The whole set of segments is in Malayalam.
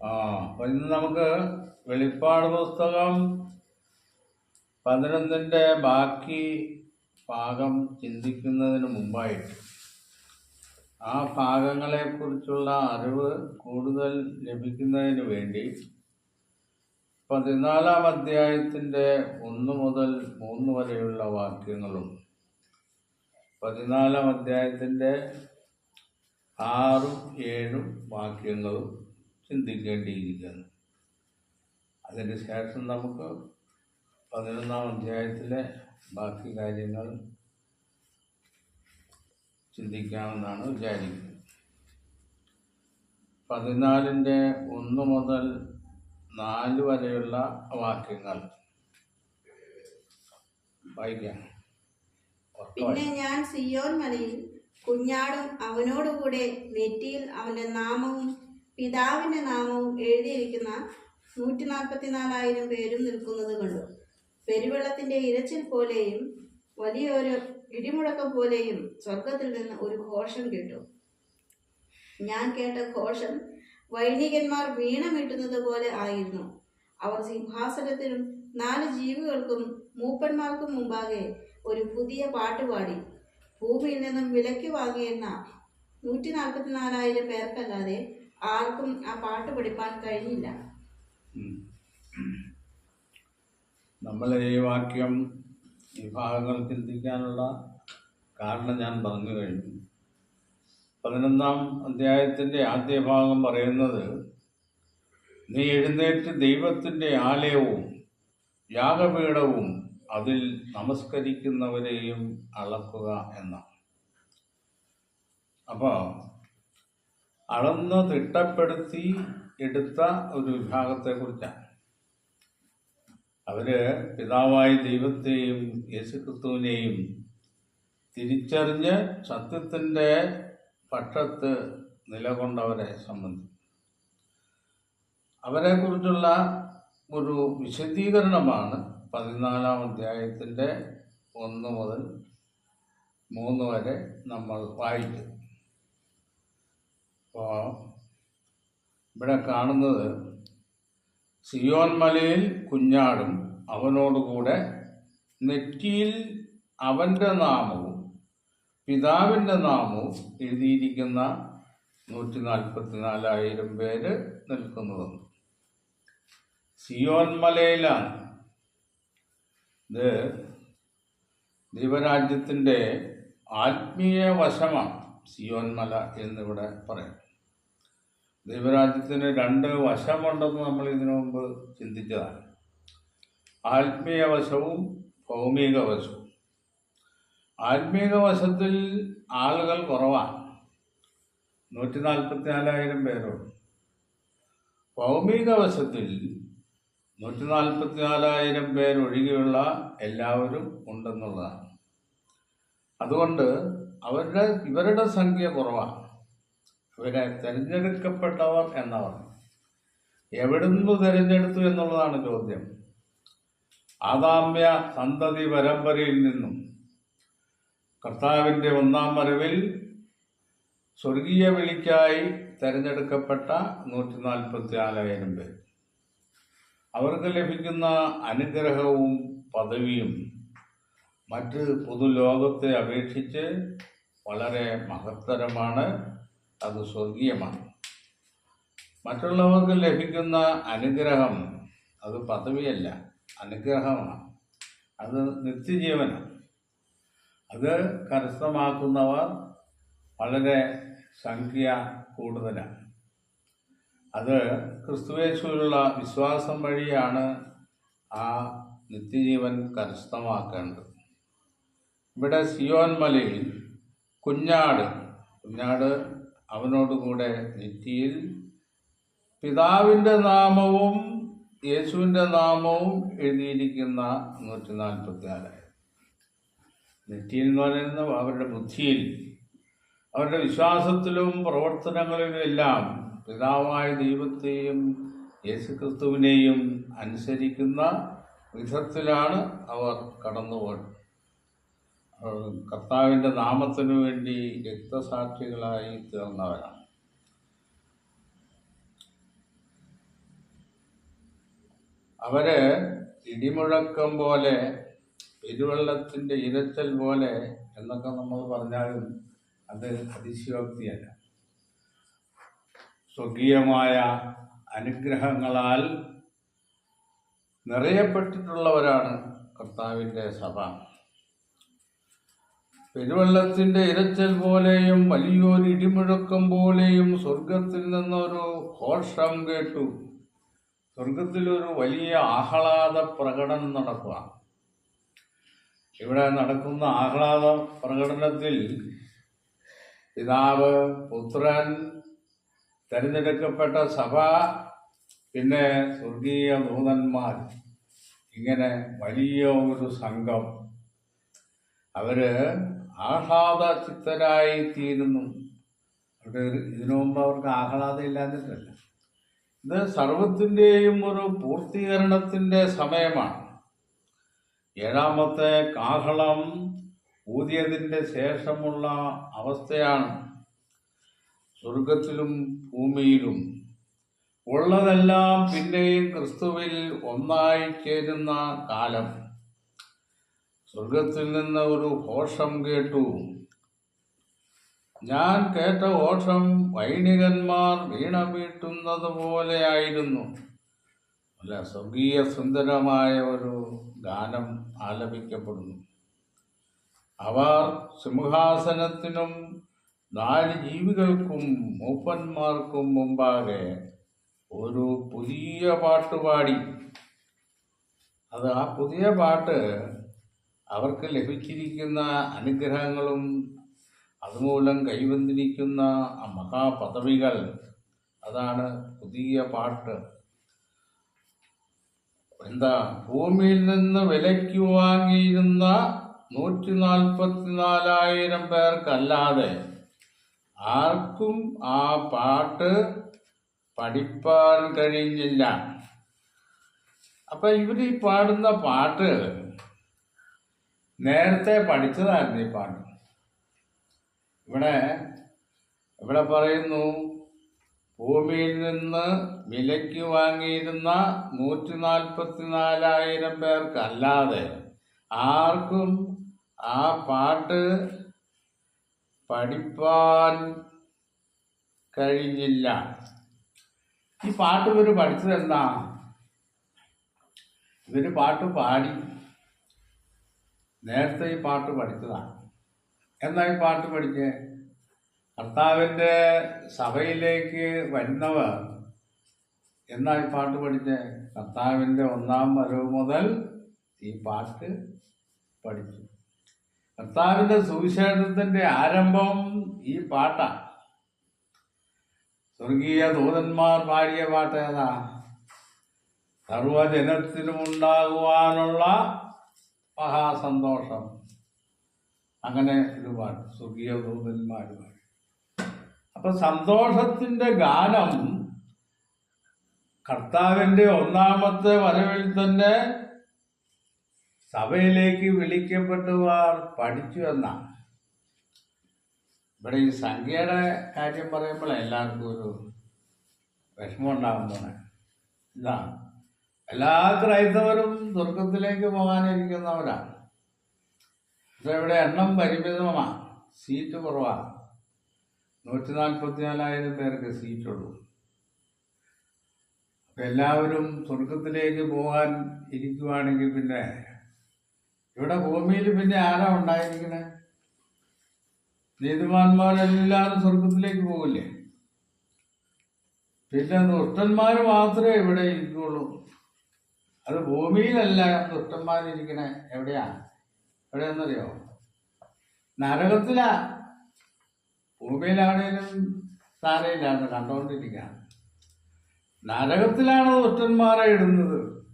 ആ അപ്പൊ ഇന്ന് നമുക്ക് വെളിപ്പാട് പുസ്തകം പതിനൊന്നിന്റെ ബാക്കി ഭാഗം ചിന്തിക്കുന്നതിന് മുമ്പായിട്ട് ആ ഭാഗങ്ങളെക്കുറിച്ചുള്ള അറിവ് കൂടുതൽ ലഭിക്കുന്നതിന് വേണ്ടി പതിനാലാം അധ്യായത്തിന്റെ ഒന്ന് മുതൽ മൂന്ന് വരെയുള്ള വാക്യങ്ങളും പതിനാലാം അധ്യായത്തിന്റെ ആറും ഏഴും വാക്യങ്ങളും ചിന്തിക്കേണ്ടിയിരിക്കുന്നു അതിന് ശേഷം നമുക്ക് പതിനൊന്നാം അധ്യായത്തിലെ ബാക്കി കാര്യങ്ങൾ ചിന്തിക്കാമെന്നാണ് വിചാരിക്കുന്നത്. പതിനാലിന്റെ ഒന്ന് മുതൽ നാല് വരെയുള്ള വാക്യങ്ങൾ. വായിക്കാം. പിന്നെ ഞാൻ സിയോൻ മലയിൽ കുഞ്ഞാടും അവനോടുകൂടെ നെറ്റിയിൽ അവന്റെ നാമവും പിതാവിന്റെ നാമവും എഴുതിയിരിക്കുന്ന നൂറ്റി നാൽപ്പത്തിനാലായിരം പേരും നിൽക്കുന്നത് കണ്ടു. പെരുവെള്ളത്തിന്റെ ഇരച്ചിൽ പോലെയും വലിയൊരു ഇടിമുഴക്കം പോലെയും സ്വർഗത്തിൽ നിന്ന് ഒരു ഘോഷം കേട്ടു. ഞാൻ കേട്ട ഘോഷം വൈദികന്മാർ വീണമിട്ടുന്നത് പോലെ ആയിരുന്നു. അവർ സിംഹാസനത്തിനും നാല് ജീവികൾക്കും മൂപ്പന്മാർക്കും മുമ്പാകെ ഒരു പുതിയ പാട്ട് പാടി. ഭൂമിയിൽ നിന്നും വിലയ്ക്ക് വാങ്ങിയെന്ന നൂറ്റി നാൽപ്പത്തിനാലായിരം പേർക്കല്ലാതെ ആർക്കും ആ പാട്ട് പഠിപ്പാൻ കഴിഞ്ഞില്ല. നമ്മൾ ഈ വാക്യം ഈ ഭാഗങ്ങൾ ചിന്തിക്കാനുള്ള കാരണം ഞാൻ പറഞ്ഞു കഴിഞ്ഞു. പതിനൊന്നാം അധ്യായത്തിന്റെ ആദ്യ ഭാഗം പറയുന്നത് നീ എഴുന്നേറ്റ് ദൈവത്തിന്റെ ആലയവും യാഗപീഠവും അതിൽ നമസ്കരിക്കുന്നവരെയും അളക്കുക എന്നാണ്. അപ്പോൾ അളന്ന് തിട്ടപ്പെടുത്തി എടുത്ത ഒരു വിഭാഗത്തെക്കുറിച്ചാണ്. അവർ പിതാവായ ദൈവത്തെയും യേശുക്രിസ്തുവിനെയും തിരിച്ചറിഞ്ഞ് സത്യത്തിന്റെ പക്ഷത്ത് നിലകൊണ്ടവരെ സംബന്ധിച്ച്. അവരെക്കുറിച്ചുള്ള ഒരു വിശദീകരണമാണ് പതിനാലാം അധ്യായത്തിന്റെ ഒന്ന് മുതൽ മൂന്ന് വരെ നമ്മൾ വായിച്ചത്. അപ്പോൾ ഇവിടെ കാണുന്നത് സിയോൻ മലയിൽ കുഞ്ഞാടും അവനോടുകൂടെ നെറ്റിയിൽ അവന്റെ നാമവും പിതാവിന്റെ നാമവും എഴുതിയിരിക്കുന്ന നൂറ്റി നാൽപ്പത്തി നാലായിരം പേര് നിൽക്കുന്നതും. സിയോൻ മലയിലാണ്. ഇത് ദൈവരാജ്യത്തിന്റെ ആത്മീയ വശമാണ് സിയോൻ മല എന്നിവിടെ പറയും ദൈവരാജ്യത്തിന് രണ്ട് വശമുണ്ടെന്ന് നമ്മൾ ഇതിനു മുമ്പ് ചിന്തിച്ചതാണ്. ആത്മീയ വശവും ഭൗമിക വശവും ആത്മീക വശത്തിൽ ആളുകൾ കുറവാണ്. നൂറ്റി നാൽപ്പത്തി നാലായിരം പേരുള്ളൂ ഭൗമിക വശത്തിൽ നൂറ്റി നാൽപ്പത്തി നാലായിരം പേരൊഴികെയുള്ള എല്ലാവരും ഉണ്ടെന്നുള്ളതാണ്. അതുകൊണ്ട് അവരുടെ ഇവരുടെ സംഖ്യ കുറവാണ്. ഇവരെ തിരഞ്ഞെടുക്കപ്പെട്ടവർ എന്നവർ. എവിടുന്ന് തിരഞ്ഞെടുത്തു എന്നുള്ളതാണ് ചോദ്യം. ആദാമ്യ സന്തതി പരമ്പരയിൽ നിന്നും കർത്താവിന്റെ ഒന്നാം വരവിൽ സ്വർഗീയ വിളിക്കായി തിരഞ്ഞെടുക്കപ്പെട്ട നൂറ്റി നാൽപ്പത്തി നാലായിരം പേർ. അവർക്ക് ലഭിക്കുന്ന അനുഗ്രഹവും പദവിയും മറ്റ് പൊതുലോകത്തെ അപേക്ഷിച്ച് വളരെ മഹത്തരമാണ്. അത് സ്വർഗീയമാണ്. മറ്റുള്ളവർക്ക് ലഭിക്കുന്ന അനുഗ്രഹം അത് പദവിയല്ല അനുഗ്രഹമാണ്. അത് നിത്യജീവനാണ്. അത് കരസ്ഥമാക്കുന്നവർ വളരെ സംഖ്യ കൂടുതലാണ്. അത് ക്രിസ്തുവേശുവിലുള്ള വിശ്വാസം വഴിയാണ് ആ നിത്യജീവൻ കരസ്ഥമാക്കേണ്ടത്. ഇവിടെ സിയോൻ മലയിൽ കുഞ്ഞാട് കുഞ്ഞാട് അവനോടുകൂടെ നെറ്റിയിൽ പിതാവിന്റെ നാമവും യേശുവിന്റെ നാമവും എഴുതിയിരിക്കുന്ന നൂറ്റി നാൽപ്പത്തി നാലായിരം നെറ്റിയിൽ എന്ന് പറയുന്നത് അവരുടെ ബുദ്ധിയിൽ അവരുടെ വിശ്വാസത്തിലും പ്രവർത്തനങ്ങളിലും എല്ലാം പിതാവായ ദൈവത്തെയും യേശുക്രിസ്തുവിനെയും അനുസരിക്കുന്ന വിധത്തിലാണ് അവർ കടന്നുപോയത്. കർത്താവിന്റെ നാമത്തിനു വേണ്ടി രക്തസാക്ഷികളായി തീർന്നവരാണ് അവർ ഇടിമുഴക്കം പോലെ പെരുവെള്ളത്തിന്റെ ഇരച്ചൽ പോലെ എന്നൊക്കെ നമ്മൾ പറഞ്ഞാലും അത് അതിശയോക്തിയല്ല. സ്വർഗീയമായ അനുഗ്രഹങ്ങളാൽ നിറയപ്പെട്ടിട്ടുള്ളവരാണ് കർത്താവിന്റെ സഭ. പെരുവെള്ളത്തിന്റെ ഇരച്ചൽ പോലെയും വലിയൊരു ഇടിമുഴക്കം പോലെയും സ്വർഗത്തിൽ നിന്നൊരു ഘോഷം കേട്ടു. സ്വർഗത്തിലൊരു വലിയ ആഹ്ലാദ പ്രകടനം നടക്കുക. ഇവിടെ നടക്കുന്ന ആഹ്ലാദ പ്രകടനത്തിൽ പിതാവ് പുത്രൻ തിരഞ്ഞെടുക്കപ്പെട്ട സഭ പിന്നെ സ്വർഗീയ ദൂതന്മാർ. ഇങ്ങനെ വലിയ ഒരു സംഘം. അവർ ആഹ്ലാദ ചിത്തരായി തീരുന്നു അവിടെ ഇതിനു മുമ്പ് അവർക്ക് ആഹ്ലാദം ഇല്ലാതിട്ടല്ല ഇത് സർവത്തിന്റെയും ഒരു പൂർത്തീകരണത്തിന്റെ സമയമാണ്. ഏഴാമത്തെ കാഹളം ഊതിയതിന്റെ ശേഷമുള്ള അവസ്ഥയാണ്. സ്വർഗത്തിലും ഭൂമിയിലും ഉള്ളതെല്ലാം പിന്നെയും ക്രിസ്തുവിൽ ഒന്നായി ചേരുന്ന കാലം. സ്വർഗത്തിൽ നിന്ന് ഒരു ഘോഷം കേട്ടു. ഞാൻ കേട്ട ഘോഷം വൈണികന്മാർ വീണ വീട്ടുന്നത് പോലെയായിരുന്നു അല്ല സ്വർഗീയ സുന്ദരമായ ഒരു ഗാനം ആലപിക്കപ്പെടുന്നു. അവർ സിംഹാസനത്തിനും നാല് ജീവികൾക്കും മൂപ്പന്മാർക്കും മുമ്പാകെ ഒരു പുതിയ പാട്ടുപാടി അത് ആ പുതിയ പാട്ട് അവർക്ക് ലഭിച്ചിരിക്കുന്ന അനുഗ്രഹങ്ങളും അതുമൂലം കൈവന്നിരിക്കുന്ന ആ മഹാപദവികൾ. അതാണ് പുതിയ പാട്ട്. എന്താ ഭൂമിയിൽ നിന്ന് വിലയ്ക്ക് വാങ്ങിയിരുന്ന നൂറ്റി നാൽപ്പത്തിനാലായിരം പേർക്കല്ലാതെ ആർക്കും ആ പാട്ട് പഠിപ്പാൻ കഴിഞ്ഞില്ല. അപ്പൊ ഇവർ ഈ പാടുന്ന പാട്ട് നേരത്തെ പഠിച്ചതായിരുന്നു ഈ പാട്ട്. ഇവിടെ ഇവിടെ പറയുന്നു ഭൂമിയിൽ നിന്ന് വിലയ്ക്ക് വാങ്ങിയിരുന്ന നൂറ്റി നാൽപ്പത്തി നാലായിരം പേർക്കല്ലാതെ ആർക്കും ആ പാട്ട് പഠിപ്പാൻ കഴിഞ്ഞില്ല. ഈ പാട്ട് ഇവർ പഠിച്ചത് എന്താ ഇവർ പാട്ട് പാടി നേരത്തെ ഈ പാട്ട് പഠിച്ചതാണ്. എന്നാ ഈ പാട്ട് പഠിച്ച്? കർത്താവിന്റെ സഭയിലേക്ക് വരുന്നവർ എന്നാ ഈ പാട്ട് പഠിച്ചേ? കർത്താവിന്റെ ഒന്നാം വരവ് മുതൽ ഈ പാട്ട് പഠിച്ചു. കർത്താവിന്റെ സുവിശേഷത്തിന്റെ ആരംഭം ഈ പാട്ടാണ് സ്വർഗീയ ദൂതന്മാർ പാടിയ പാട്ട് ഏതാ? സർവജനത്തിനുമുണ്ടാകുവാനുള്ള മഹാസന്തോഷം. അങ്ങനെ പാട്ട് സ്വർഗീയ ദൂതന്മാർ പാടി അപ്പൊ സന്തോഷത്തിന്റെ ഗാനം കർത്താവിന്റെ ഒന്നാമത്തെ വരവിൽ തന്നെ സഭയിലേക്ക് വിളിക്കപ്പെട്ടവർ പഠിച്ചു എന്നാണ് ഇവിടെ ഈ സംഖ്യയുടെ കാര്യം പറയുമ്പോൾ എല്ലാവർക്കും ഒരു വിഷമം ഉണ്ടാകുന്നതാണ് ഇതാ. എല്ലാ ക്രൈസ്തവരും സ്വർഗത്തിലേക്ക് പോകാനിരിക്കുന്നവരാണ് പക്ഷെ ഇവിടെ എണ്ണം പരിമിതമാണ് സീറ്റ് കുറവാണ് നൂറ്റി നാൽപ്പത്തി നാലായിരം പേർക്ക് സീറ്റുള്ളൂ. അപ്പം എല്ലാവരും സ്വർഗത്തിലേക്ക് പോകാൻ ഇരിക്കുവാണെങ്കിൽ പിന്നെ ഇവിടെ ഭൂമിയിൽ പിന്നെ ആരാ ഉണ്ടായിരിക്കണേ? നീതിമാന്മാരെല്ലാവരും സ്വർഗത്തിലേക്ക് പോകില്ലേ? പിന്നെ ദുഷ്ടന്മാർ മാത്രമേ ഇവിടെ ഇരിക്കുള്ളൂ. അത് ഭൂമിയിലല്ല ദുഷ്ടന്മാരിരിക്കണേ. എവിടെയാണ് എവിടെയാണെന്നറിയോ? നരകത്തിലാ. ഭൂമിയിലാണേലും താരയിലാണ് കണ്ടുകൊണ്ടിരിക്കുകയാണ് നരകത്തിലാണ് ദുഷ്ടന്മാരെ ഇടുന്നത്.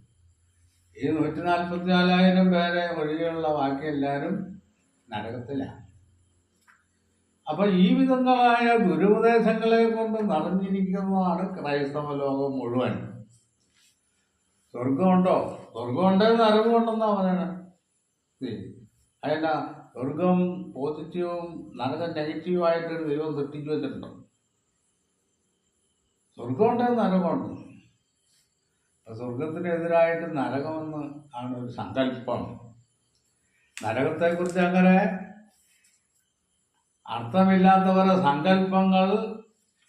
ഈ നൂറ്റി നാൽപ്പത്തി നാലായിരം പേരെ ഒഴികെയുള്ള ബാക്കി എല്ലാവരും നരകത്തിലാണ് അപ്പൊ ഈ വിധങ്ങളായ ദുരുപദേശങ്ങളെ കൊണ്ട് നിറഞ്ഞിരിക്കുന്നതാണ് ക്രൈസ്തവ ലോകം മുഴുവൻ. സ്വർഗമുണ്ടോ സ്വർഗമുണ്ടോ നരകമുണ്ടെന്നാ പറയണേ അതിനാ സ്വർഗം പോസിറ്റീവും നരകം നെഗറ്റീവായിട്ടൊരു ദൈവം സൃഷ്ടിച്ചു വെച്ചിട്ടുണ്ടോ. സ്വർഗമുണ്ട് നരകമുണ്ട് സ്വർഗത്തിനെതിരായിട്ട് നരകമെന്ന് ആണ് ഒരു സങ്കല്പം. നരകത്തെക്കുറിച്ച് അങ്ങനെ അർത്ഥമില്ലാത്തവരെ സങ്കല്പങ്ങൾ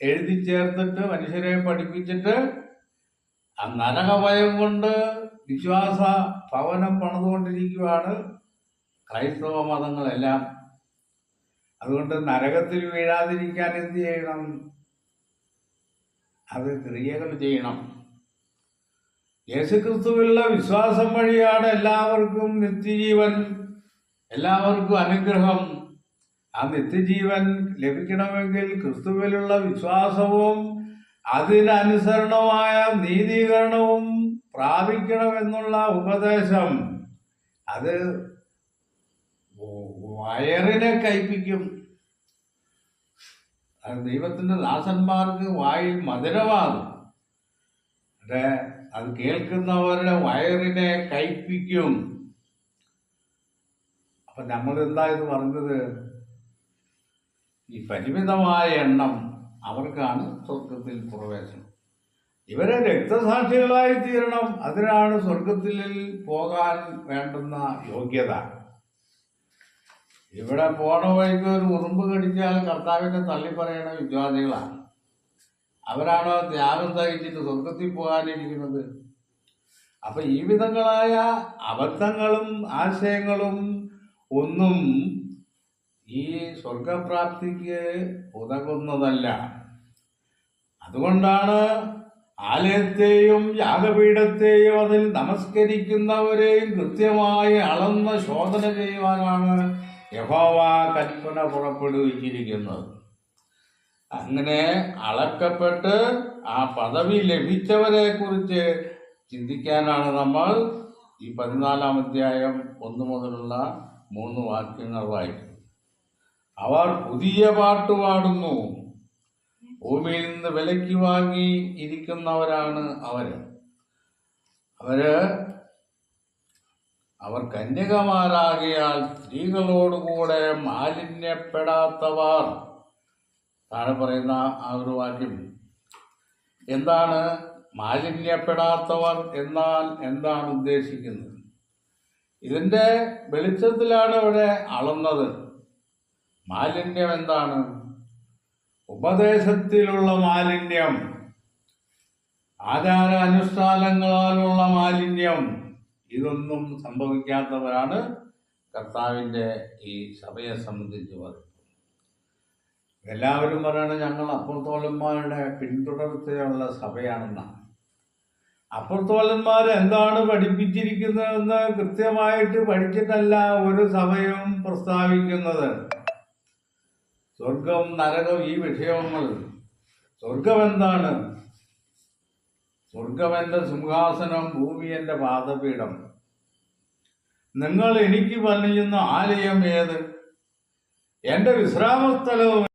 എഴുതി ചേർത്തിട്ട് മനുഷ്യരെ പഠിപ്പിച്ചിട്ട് ആ നരകഭയം കൊണ്ട് വിശ്വാസ ഭവനം പണിതുകൊണ്ടിരിക്കുകയാണ് ക്രൈസ്തവ മതങ്ങളെല്ലാം. അതുകൊണ്ട് നരകത്തിൽ വീഴാതിരിക്കാൻ എന്ത് ചെയ്യണം? അത് ക്രിയകൾ ചെയ്യണം. യേശുക്രിസ്തുവിലുള്ള വിശ്വാസം വഴിയാണ് എല്ലാവർക്കും നിത്യജീവൻ എല്ലാവർക്കും അനുഗ്രഹം. ആ നിത്യജീവൻ ലഭിക്കണമെങ്കിൽ ക്രിസ്തുവിലുള്ള വിശ്വാസവും അതിനനുസരണമായ നീതീകരണവും പ്രാപിക്കണമെന്നുള്ള ഉപദേശം അത് വയറിനെ കയ്പിക്കും. ദൈവത്തിന്റെ ദാസന്മാർക്ക് വായിൽ മധുരമാകും. പക്ഷേ അത് കേൾക്കുന്നവരുടെ വയറിനെ കയ്പിക്കും. അപ്പൊ നമ്മൾ എന്താ ഇത് പറഞ്ഞത്? ഈ പരിമിതമായ എണ്ണം അവർക്കാണ് സ്വർഗത്തിൽ പ്രവേശനം. ഇവരെ രക്തസാക്ഷികളായി തീരണം അതിനാണ് സ്വർഗത്തിൽ പോകാൻ വേണ്ടുന്ന യോഗ്യത. ഇവിടെ പോണ വഴിക്ക് ഒരു ഉറുമ്പ് കടിച്ചാൽ കർത്താവിനെ തള്ളി പറയണ വിശ്വാസികളാണ്. അവരാണോ ത്യാഗം സഹിച്ചിട്ട് സ്വർഗത്തിൽ പോകാനിരിക്കുന്നത്? അപ്പൊ ഈ വിധങ്ങളായ അബദ്ധങ്ങളും ആശയങ്ങളും ഒന്നും ഈ സ്വർഗപ്രാപ്തിക്ക് ഉതകുന്നതല്ല. അതുകൊണ്ടാണ് ആലയത്തെയും യാഗപീഠത്തെയും അതിൽ നമസ്കരിക്കുന്നവരെയും കൃത്യമായി അളന്ന് ശോധന ചെയ്യുവാനാണ് യഹോവ കൽപ്പന പുറപ്പെടുവിച്ചിരിക്കുന്നത്. അങ്ങനെ അളക്കപ്പെട്ട് ആ പദവി ലഭിച്ചവരെ കുറിച്ച് ചിന്തിക്കാനാണ് നമ്മൾ ഈ പതിനാലാം അധ്യായം ഒന്ന് മുതലുള്ള മൂന്ന് വാക്യങ്ങൾ വായിക്കുന്നത്. അവർ പുതിയ പാട്ട് പാടുന്നു. ഭൂമിയിൽ നിന്ന് വിലയ്ക്ക് വാങ്ങി ഇരിക്കുന്നവരാണ് അവർ. അവർ അവർ കന്യകമാരാകിയാൽ സ്ത്രീകളോടുകൂടെ മാലിന്യപ്പെടാത്തവർ. താഴെ പറയുന്ന ആ ഒരു വാക്യം. എന്താണ് മാലിന്യപ്പെടാത്തവർ എന്നാൽ എന്താണ് ഉദ്ദേശിക്കുന്നത്? ഇതിന്റെ വെളിച്ചത്തിലാണ് ഇവിടെ അളന്നത്. മാലിന്യം എന്താണ്? ഉപദേശത്തിലുള്ള മാലിന്യം. ആചാര അനുഷ്ഠാനങ്ങളാലുള്ള മാലിന്യം. ഇതൊന്നും സംഭവിക്കാത്തവരാണ് കർത്താവിന്റെ ഈ സഭയെ സംബന്ധിച്ച് പറയുന്നത്. എല്ലാവരും പറയണത് ഞങ്ങൾ അപ്പുറത്തോലന്മാരുടെ പിന്തുടർച്ചയുള്ള സഭയാണെന്നാണ് അപ്പുറത്തോലന്മാർ എന്താണ് പഠിപ്പിച്ചിരിക്കുന്നതെന്ന് കൃത്യമായിട്ട് പഠിച്ചിട്ടല്ല ഒരു സഭയും പ്രസ്താവിക്കുന്നത്. സ്വർഗം നരകം ഈ വിഷയങ്ങൾ. സ്വർഗം എന്താണ് സ്വർഗം സിംഹാസനം ഭൂമി എന്റെ പാദപീഠം. നിങ്ങൾ എനിക്ക് പണിയുന്ന ആലയം ഏത്? എന്റെ വിശ്രാമസ്ഥലവും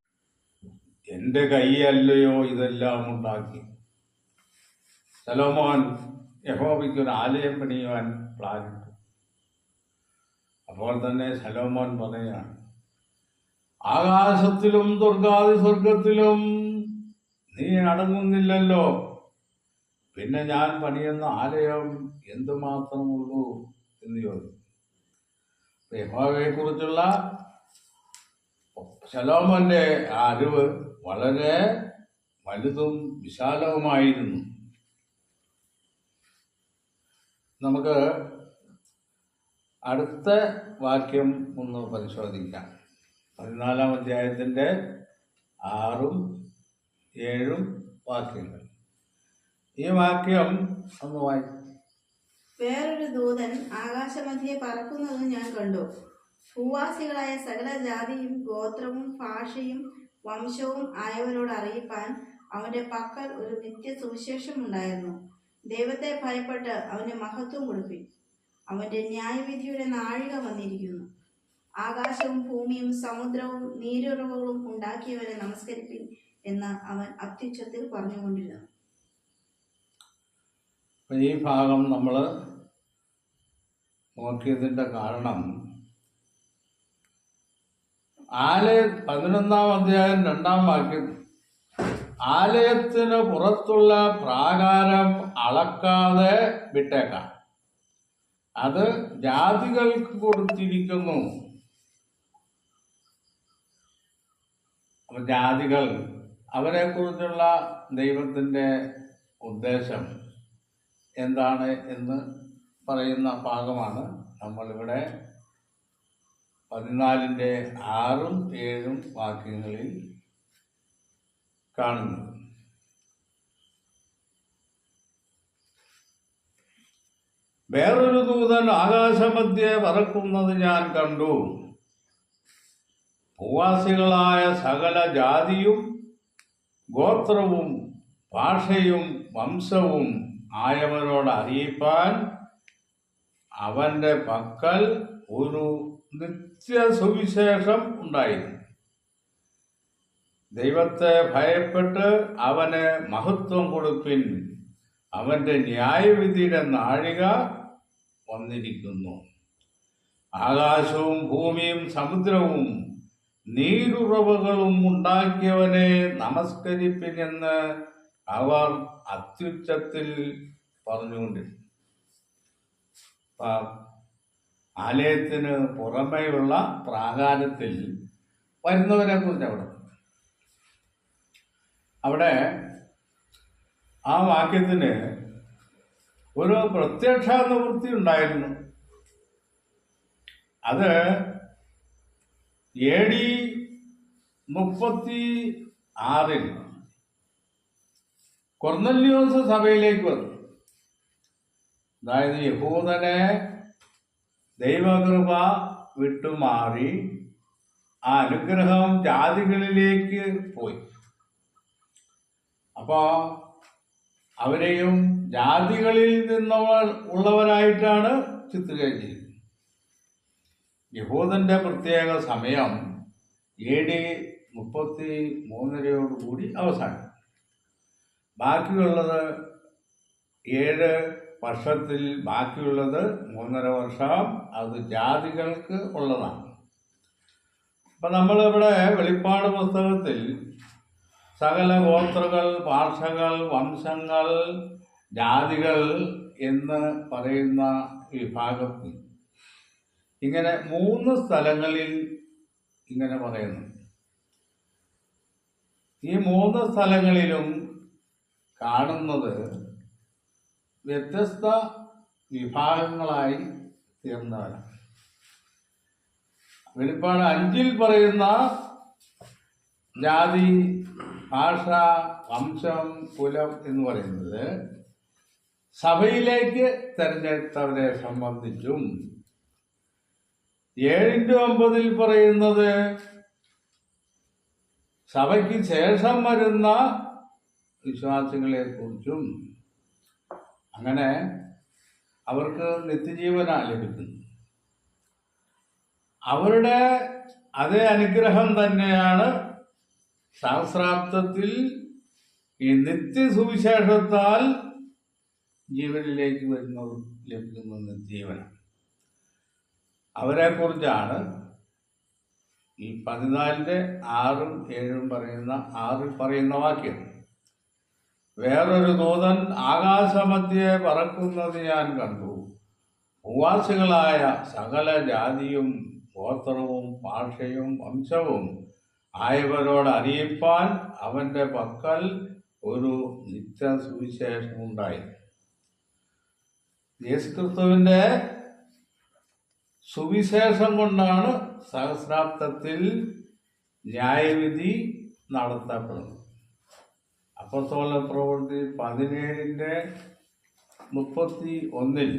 എന്റെ കൈയല്ലയോ ഇതെല്ലാം ഉണ്ടാക്കി. സലോമോൻ യഹോബിക്കൊരു ആലയം പണിയുവാൻ പ്ലാനിട്ടു. അപ്പോൾ തന്നെ സലോമോൻ പറയുകയാണ് ആകാശത്തിലും ദുർഗാതി സ്വർഗത്തിലും നീ അടങ്ങുന്നില്ലല്ലോ. പിന്നെ ഞാൻ പണിയുന്ന ആലയം എന്തുമാത്രമുള്ളൂ എന്ന് ചോദിച്ചു യഹോവയെ കുറിച്ചുള്ള ശലോമന്റെ അറിവ് വളരെ വലുതും വിശാലവുമായിരുന്നു. നമുക്ക് അടുത്ത വാക്യം ഒന്ന് പരിശോധിക്കാം. പതിനാലാം അധ്യായത്തിന്റെ ആറും ഏഴും വാക്യങ്ങൾ. ഈ വാക്യം ഒന്ന് വായി വേറൊരു ദൂതൻ ആകാശമധ്യെ പറക്കുന്നത് ഞാൻ കണ്ടു. ഭൂവാസികളായ സകല ജാതിയും ഗോത്രവും ഭാഷയും വംശവും ആയവരോട് അറിയിപ്പാൻ അവന്റെ പക്കൽ ഒരു നിത്യ സുവിശേഷം ഉണ്ടായിരുന്നു. ദൈവത്തെ ഭയപ്പെട്ട് അവന് മഹത്വം കൊടുപ്പി. അവന്റെ ന്യായവിധിയുടെ നാഴിക വന്നിരിക്കുന്നു. ആകാശവും ഭൂമിയും സമുദ്രവും നീരുറവുകളും ഉണ്ടാക്കിയവരെ നമസ്കരിപ്പിൻ എന്ന് അവൻ അത്യുച്ചത്തിൽ പറഞ്ഞുകൊണ്ടിരുന്നു. ഈ ഭാഗം നമ്മൾ നോക്കിയതിന്റെ കാരണം ആലയ പതിനൊന്നാം അധ്യായം രണ്ടാം വാക്യം ആലയത്തിന് പുറത്തുള്ള പ്രാകാരം അളക്കാതെ വിട്ടേക്കാം. അത് ജാതികൾക്ക് കൊടുത്തിരിക്കുന്നു. ജാതികൾ അവരെക്കുറിച്ചുള്ള ദൈവത്തിന്റെ ഉദ്ദേശം എന്താണ് എന്ന് പറയുന്ന ഭാഗമാണ് നമ്മളിവിടെ പതിനാലിന്റെ ആറും ഏഴും വാക്യങ്ങളിൽ കാണുന്നത്. വേറൊരു ദൂതൻ ആകാശമധ്യേ പറക്കുന്നത് ഞാൻ കണ്ടു. ഭൂവാസികളായ സകല ജാതിയും ഗോത്രവും ഭാഷയും വംശവും ആയവരോട് അറിയിപ്പാൻ അവന്റെ പക്കൽ ഒരു നിത്യ സുവിശേഷം ഉണ്ടായിരുന്നു. ദൈവത്തെ ഭയപ്പെട്ട് അവന് മഹത്വം കൊടുപ്പിൻ അവന്റെ ന്യായവിധിയുടെ നാഴിക വന്നിരിക്കുന്നു. ആകാശവും ഭൂമിയും സമുദ്രവും നീരുറവുകളും ഉണ്ടാക്കിയവനെ നമസ്കരിപ്പിനെന്ന് അവർ അത്യുച്ചത്തിൽ പറഞ്ഞുകൊണ്ടിരുന്നു. ആലയത്തിന് പുറമേയുള്ള പ്രാകാരത്തിൽ വരുന്നവരെ കുറിച്ച് അവിടെ അവിടെ ആ വാക്യത്തിന് ഒരു പ്രത്യക്ഷ നിവൃത്തി ഉണ്ടായിരുന്നു. അത് എ ഡി മുപ്പത്തി ആറിൽ കൊർന്നല്യോസ് സഭയിലേക്ക് വന്നു. അതായത് യഹൂദനെ ദൈവകൃപ വിട്ടുമാറി ആ അനുഗ്രഹം ജാതികളിലേക്ക് പോയി. അപ്പോ അവരെയും ജാതികളിൽ നിന്നവർ ഉള്ളവരായിട്ടാണ് ചിത്രീകരിച്ചിരിക്കുന്നത്. യഹൂദന്റെ പ്രത്യേക സമയം എ ഡി മുപ്പത്തി മൂന്നരയോടുകൂടി അവസാനം. ബാക്കിയുള്ളത് ഏഴ് വർഷത്തിൽ ബാക്കിയുള്ളത് മൂന്നര വർഷം അത് ജാതികൾക്ക് ഉള്ളതാണ്. അപ്പം നമ്മളിവിടെ വെളിപ്പാട് പുസ്തകത്തിൽ സകല ഗോത്രകൾ ഭാഷകൾ വംശങ്ങൾ ജാതികൾ എന്ന് പറയുന്ന വിഭാഗത്തിൽ ഇങ്ങനെ മൂന്ന് സ്ഥലങ്ങളിൽ ഇങ്ങനെ പറയുന്നു. ഈ മൂന്ന് സ്ഥലങ്ങളിലും കാണുന്നത് വ്യത്യസ്ത വിഭാഗങ്ങളായി തീർന്നവരാണ്. വെളിപ്പാട് അഞ്ചിൽ പറയുന്ന ജാതി ഭാഷ വംശം കുലം എന്ന് പറയുന്നത് സഭയിലേക്ക് തെരഞ്ഞെടുത്തവരെ സംബന്ധിച്ചും ഏഴിന്റെ ഒമ്പതിൽ പറയുന്നത് സഭയ്ക്ക് ശേഷം വരുന്ന വിശ്വാസികളെ കുറിച്ചും അങ്ങനെ അവർക്ക് നിത്യജീവന ലഭിക്കുന്നു. അവരുടെ അതേ അനുഗ്രഹം തന്നെയാണ് സഹസ്രാബ്ദത്തിൽ ഈ നിത്യസുവിശേഷത്താൽ ജീവനിലേക്ക് വരുന്നതും ലഭിക്കുന്ന നിത്യജീവനം. അവരെ കുറിച്ചാണ് ഈ പതിനാലിന്റെ ആറും ഏഴും പറയുന്ന ആറിൽ പറയുന്ന വാക്യം. വേറൊരു ദൂതൻ ആകാശമധ്യെ പറക്കുന്നത് ഞാൻ കണ്ടു. ഭൂവാസികളായ സകല ജാതിയും ഗോത്രവും ഭാഷയും വംശവും ആയവരോട് അറിയിപ്പാൻ അവന്റെ പക്കൽ ഒരു നിത്യ സുവിശേഷമുണ്ടായി യേശുക്രിസ്തുവിന്റെ സുവിശേഷം കൊണ്ടാണ് സഹസ്രാബ്ദത്തിൽ ന്യായവിധി നടത്തപ്പെടുന്നത്. അപ്പത്തോല പ്രവൃത്തി പതിനേഴിന്റെ മുപ്പത്തി ഒന്നിൽ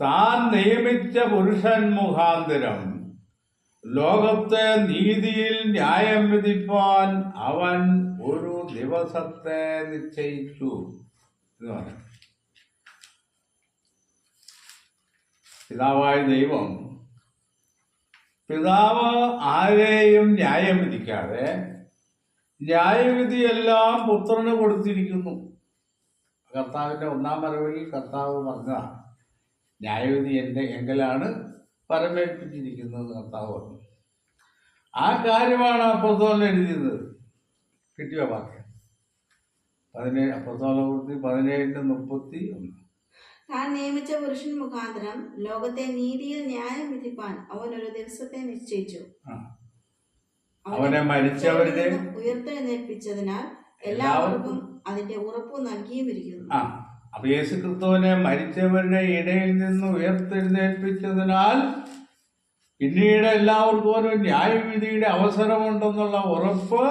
താൻ നിയമിച്ച പുരുഷൻ മുഖാന്തരം ലോകത്തെ നീതിയിൽ ന്യായം വിധിപ്പാൻ അവൻ ഒരു ദിവസത്തെ നിശ്ചയിച്ചു എന്ന് പറയാം പിതാവായ ദൈവം പിതാവ് ആരെയും ന്യായം വിധിക്കാതെ ന്യായവിധിയെല്ലാം പുത്രന് കൊടുത്തിരിക്കുന്നു. കർത്താവിന്റെ ഒന്നാം വരവിൽ കർത്താവ് പറഞ്ഞതാണ് ന്യായവിധി എന്റെ എങ്കലാണ് പരമേൽപ്പിച്ചിരിക്കുന്നത് കർത്താവ് പറഞ്ഞു. ആ കാര്യമാണ് അപ്പുറത്തോലം എഴുതിയത് കിട്ടിയോ വാക്യം? പതിനേഴ് അപ്പത്തോളപൂർത്തി പതിനേഴിന്റെ മുപ്പത്തി ഒന്ന് താൻ നിയമിച്ച പുരുഷൻ മുഖാന്തരം ലോകത്തെ നീതിയിൽ ന്യായം വിധിപ്പാൻ അവൻ ഒരു ദിവസത്തെ നിശ്ചയിച്ചു. അവനെ മരിച്ചവരുടെ ഉയർത്തെഴുന്നേൽപ്പിച്ചതിനാൽ എല്ലാവർക്കും അതിന്റെ ഉറപ്പ് നൽകിയും ഇരിക്കുന്നു അപ്പൊ യേശു ക്രിസ്തുവിനെ മരിച്ചവരുടെ ഇടയിൽ നിന്ന് ഉയർത്തെഴുന്നേൽപ്പിച്ചതിനാൽ പിന്നീട് എല്ലാവർക്കും ഒരു ന്യായവിധിയുടെ അവസരമുണ്ടെന്നുള്ള ഉറപ്പ്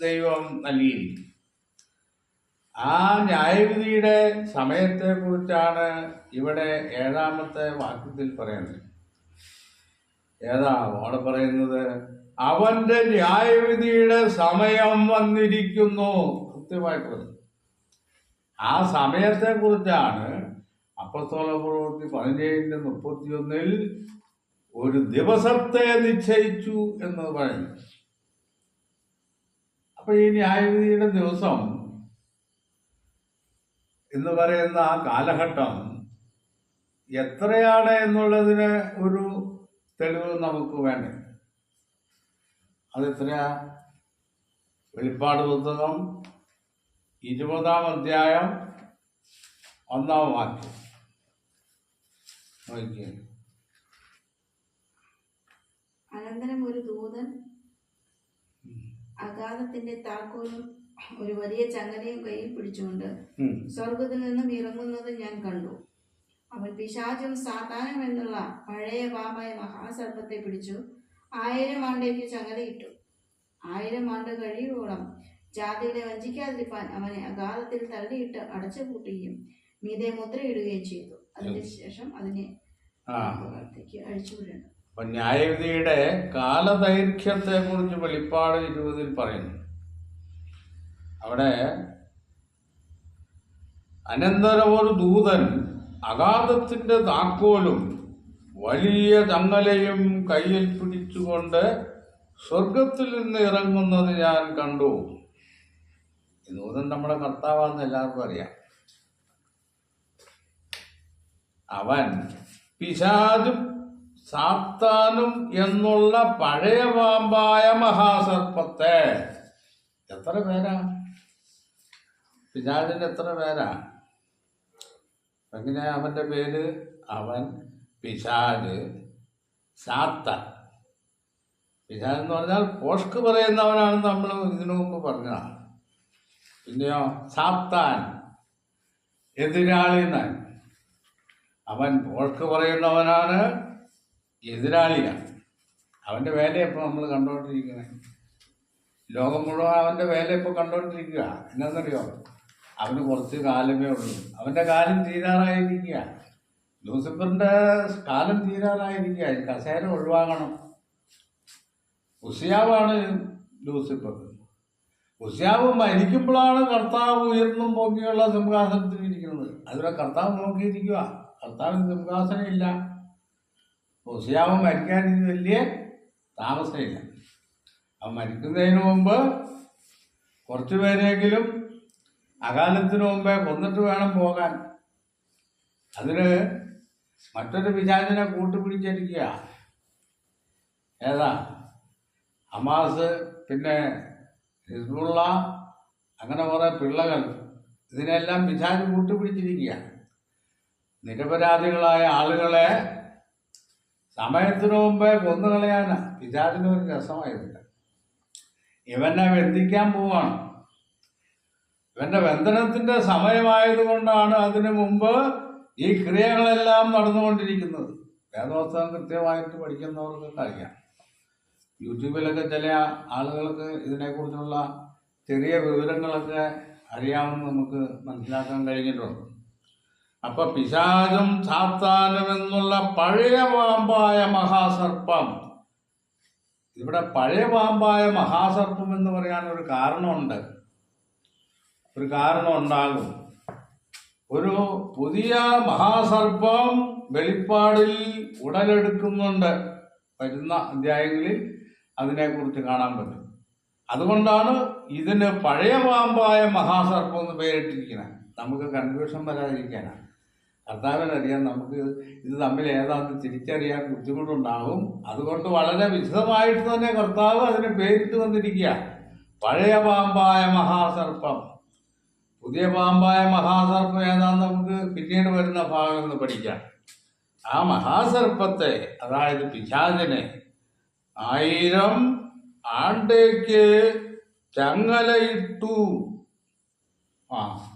ദൈവം നൽകിയിരിക്കും ആ ന്യായവിധിയുടെ സമയത്തെ കുറിച്ചാണ് ഇവിടെ ഏഴാമത്തെ വാക്യത്തിൽ പറയുന്നത്. ഏതാ അവിടെ പറയുന്നത്? അവന്റെ ന്യായവിധിയുടെ സമയം വന്നിരിക്കുന്നു. കൃത്യമായി പറഞ്ഞു ആ സമയത്തെ കുറിച്ചാണ് അപ്പസ്തോല പ്രവൃത്തി പതിനേഴിന്റെ മുപ്പത്തിയൊന്നിൽ ഒരു ദിവസത്തെ നിശ്ചയിച്ചു എന്ന് പറയുന്നു അപ്പൊ ഈ ന്യായവിധിയുടെ ദിവസം എന്ന് പറയുന്ന ആ കാലഘട്ടം എത്രയാണ് എന്നുള്ളതിന് ഒരു തെളിവ് നമുക്ക് വേണ്ടേ? അതെത്രയാ? വെളിപ്പാട് പുസ്തകം ഇരുപതാം അധ്യായം ഒന്നാം വാക്യം. നോക്കിയേ. അനന്തരം ഒരു ദൂതൻ അഗാധത്തിന്റെ താക്കോലും ഒരു വലിയ ചങ്ങലയും കയ്യിൽ പിടിച്ചുകൊണ്ട്. സ്വർഗത്തിൽ നിന്നും ഇറങ്ങുന്നത് ഞാൻ കണ്ടു. അവൻ പിശാചും സാത്താനും എന്നുള്ള പഴയ പാമ്പായ മഹാസർപ്പത്തെ പിടിച്ചു ആയിരം ആണ്ടേക്ക് ചങ്ങലയിട്ടു. ആയിരം ആണ്ട് കഴിയുവോളം ജാതികളെ വഞ്ചിക്കാതിരിപ്പാൻ അവനെ അഗാധത്തിൽ തള്ളിയിട്ട് അടച്ചു കൂട്ടുകയും മീതെ മുദ്രയിടുകയും ചെയ്തു. അതിനുശേഷം അതിനെ അഴിച്ചുവിടണം അപ്പൊ ന്യായവിധിയുടെ കാലദൈർഘ്യത്തെ കുറിച്ച് വെളിപ്പാട് ഇരുപതിൽ പറയുന്നു. അവിടെ അനന്തരം ഒരു ദൂതൻ അഗാധത്തിന്റെ താക്കോലും വലിയ ചങ്ങലയും കയ്യിൽ പിടിച്ചുകൊണ്ട് സ്വർഗത്തിൽ നിന്ന് ഇറങ്ങുന്നത് ഞാൻ കണ്ടു. ദൂതൻ നമ്മുടെ കർത്താവാന്ന് എല്ലാവർക്കും അറിയാം. അവൻ പിശാചും സാത്താനും എന്നുള്ള പഴയ പാമ്പായ മഹാസർപ്പത്തെ. എത്ര പേരാ? പിശാചിന് എത്ര പേരാ? എങ്ങനെ അവന്റെ പേര്? അവൻ പിശാജ് ശാത്ത പിശാജ് എന്ന് പറഞ്ഞാൽ പോഷ്ക്ക് പറയുന്നവനാണ് നമ്മൾ ഇതിനു മുമ്പ് പറഞ്ഞതാണ് പിന്നെയോ? സാത്താൻ എതിരാളി എന്നാണ് അവൻ പോഷ്ക്ക് പറയുന്നവനാണ് എതിരാളിയാണ് അവന്റെ വേല ഇപ്പോൾ നമ്മൾ കണ്ടുകൊണ്ടിരിക്കുന്നത് ലോകം മുഴുവൻ അവന്റെ വേല ഇപ്പോൾ കണ്ടുകൊണ്ടിരിക്കുക എന്നാന്നറിയോ? അവന് കുറച്ച് കാലമേ ഉള്ളൂ. അവന്റെ കാലം തീരാറായിരിക്കുക. ലൂസിഫറിന്റെ കാലം തീരാറായിരിക്കുക. കസേര ഒഴിവാകണം. ഉസിയാവാണ് ലൂസിഫർ. ഉസിയാവ് മരിക്കുമ്പോഴാണ് കർത്താവ് ഉയർന്നും പൊങ്ങിയുള്ള സിംഹാസനത്തിൽ ഇരിക്കുന്നത്. അതിവിടെ കർത്താവ് നോക്കിയിരിക്കുക കർത്താവിന് സിംഹാസനം ഇല്ല ഉസിയാവ് മരിക്കാൻ വലിയ താമസമില്ല. അവൻ മരിക്കുന്നതിന് മുമ്പ് കുറച്ചു പേരെങ്കിലും അകാലത്തിന് മുമ്പേ കൊന്നിട്ട് വേണം പോകാൻ. അതിന് മറ്റൊരു പിശാചിനെ കൂട്ടുപിടിച്ചിരിക്കുക. ഏതാ? അമാസ് പിന്നെ ഹിസ്ബുള്ള അങ്ങനെ കുറേ പിള്ളകൾ. ഇതിനെല്ലാം വിചാരി കൂട്ടുപിടിച്ചിരിക്കുക. നിരപരാധികളായ ആളുകളെ സമയത്തിനു മുമ്പേ കൊന്നുകളയാണ് പിശാചിന് ഒരു രസമായിരുന്നില്ല. ഇവനെ ബന്ധിക്കാൻ പോവാണ്. ഇവന്റെ ബന്ധനത്തിന്റെ സമയമായതുകൊണ്ടാണ് അതിനു മുമ്പ് ഈ ക്രിയകളെല്ലാം നടന്നുകൊണ്ടിരിക്കുന്നത്. വേദോത്സവം കൃത്യമായിട്ട് പഠിക്കുന്നവർക്ക് അറിയാം. യൂട്യൂബിലൊക്കെ ചില ആളുകൾക്ക് ഇതിനെക്കുറിച്ചുള്ള ചെറിയ വിവരങ്ങളൊക്കെ അറിയാമെന്ന് നമുക്ക് മനസ്സിലാക്കാൻ കഴിഞ്ഞിട്ടുണ്ട്. അപ്പൊ പിശാചും സാത്താനും എന്നുള്ള പഴയ പാമ്പായ മഹാസർപ്പം ഇവിടെ പഴയ പാമ്പായ മഹാസർപ്പം എന്ന് പറയാൻ ഒരു കാരണമുണ്ട്. ഒരു കാരണം ഉണ്ടാകും. ഒരു പുതിയ മഹാസർപ്പം വെളിപ്പാടിൽ ഉടലെടുക്കുന്നുണ്ട്. വരുന്ന അധ്യായങ്ങളിൽ അതിനെക്കുറിച്ച് കാണാൻ പറ്റും. അതുകൊണ്ടാണ് ഇതിന് പഴയ പാമ്പായ മഹാസർപ്പം എന്ന് പേരിട്ടിരിക്കുന്നത്. നമുക്ക് കൺഫ്യൂഷൻ വരാതിരിക്കാനാണ് കർത്താവിനറിയാം നമുക്ക് ഇത് തമ്മിൽ ഏതാണെന്ന് തിരിച്ചറിയാൻ ബുദ്ധിമുട്ടുണ്ടാകും. അതുകൊണ്ട് വളരെ വിശദമായിട്ട് തന്നെ കർത്താവ് അതിന് പേരിട്ട് വന്നിരിക്കുക പഴയ പാമ്പായ മഹാസർപ്പം. പുതിയ പാമ്പായ മഹാസർപ്പം ഏതാന്ന് നമുക്ക് പിന്നീട് വരുന്ന ഭാഗം ഒന്ന് പഠിക്കാം. ആ മഹാസർപ്പത്തെ അതായത് പിശാചിനെ ആയിരം ആണ്ടേക്ക് ചങ്ങലയിട്ടു. ആ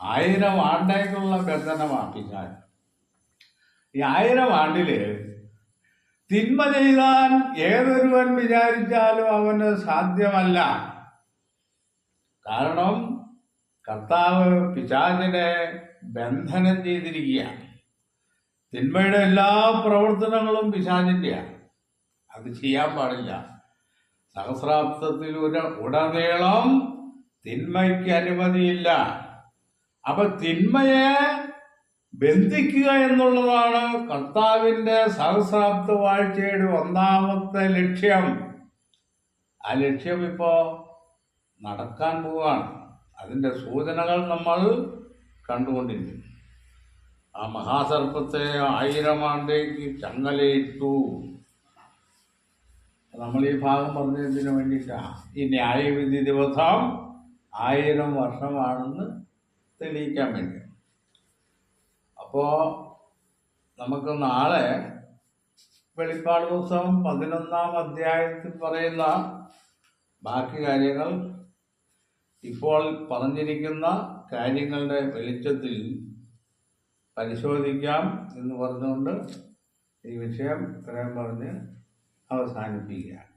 ആയിരം ആണ്ടേക്കുള്ള ബന്ധനമാണ് പിശാച്. ഈ ആയിരം ആണ്ടിൽ തിന്മ ചെയ്താൽ ഏതൊരുവൻ വിചാരിച്ചാലും അവന് സാധ്യമല്ല. കാരണം കർത്താവ് പിശാചിനെ ബന്ധനം ചെയ്തിരിക്കുകയാണ്. തിന്മയുടെ എല്ലാ പ്രവർത്തനങ്ങളും പിശാചിന്റെയാണ് അത് ചെയ്യാൻ പാടില്ല. സഹസ്രാബ്ദത്തിൽ ഒരു ഉടനീളം തിന്മയ്ക്ക് അനുമതിയില്ല. അപ്പൊ തിന്മയെ ബന്ധിക്കുക എന്നുള്ളതാണ് കർത്താവിന്റെ സഹസ്രാബ്ദ വാഴ്ചയുടെ ഒന്നാമത്തെ ലക്ഷ്യം. ആ ലക്ഷ്യം ഇപ്പോൾ നടക്കാൻ പോവുകയാണ്. അതിന്റെ സൂചനകൾ നമ്മൾ കണ്ടുകൊണ്ടിരിക്കും ആ മഹാസർപ്പത്തെ ആയിരം ആണ്ടേക്ക് ചങ്ങലയിട്ടു. നമ്മൾ ഈ ഭാഗം പറഞ്ഞതിന് വേണ്ടിയിട്ടാണ് ഈ ന്യായവിധി ദിവസം ആയിരം വർഷമാണെന്ന് തെളിയിക്കാൻ വേണ്ടി. അപ്പോൾ നമുക്ക് നാളെ വെളിപ്പാട് പുസ്തകം പതിനൊന്നാം അധ്യായത്തിൽ പറയുന്ന ബാക്കി കാര്യങ്ങൾ ഇപ്പോൾ പറഞ്ഞിരിക്കുന്ന കാര്യങ്ങളുടെ വെളിച്ചത്തിൽ പരിശോധിക്കാം എന്ന് പറഞ്ഞുകൊണ്ട് ഈ വിഷയം ഇത്രയും പറഞ്ഞ് അവസാനിപ്പിക്കുകയാണ്.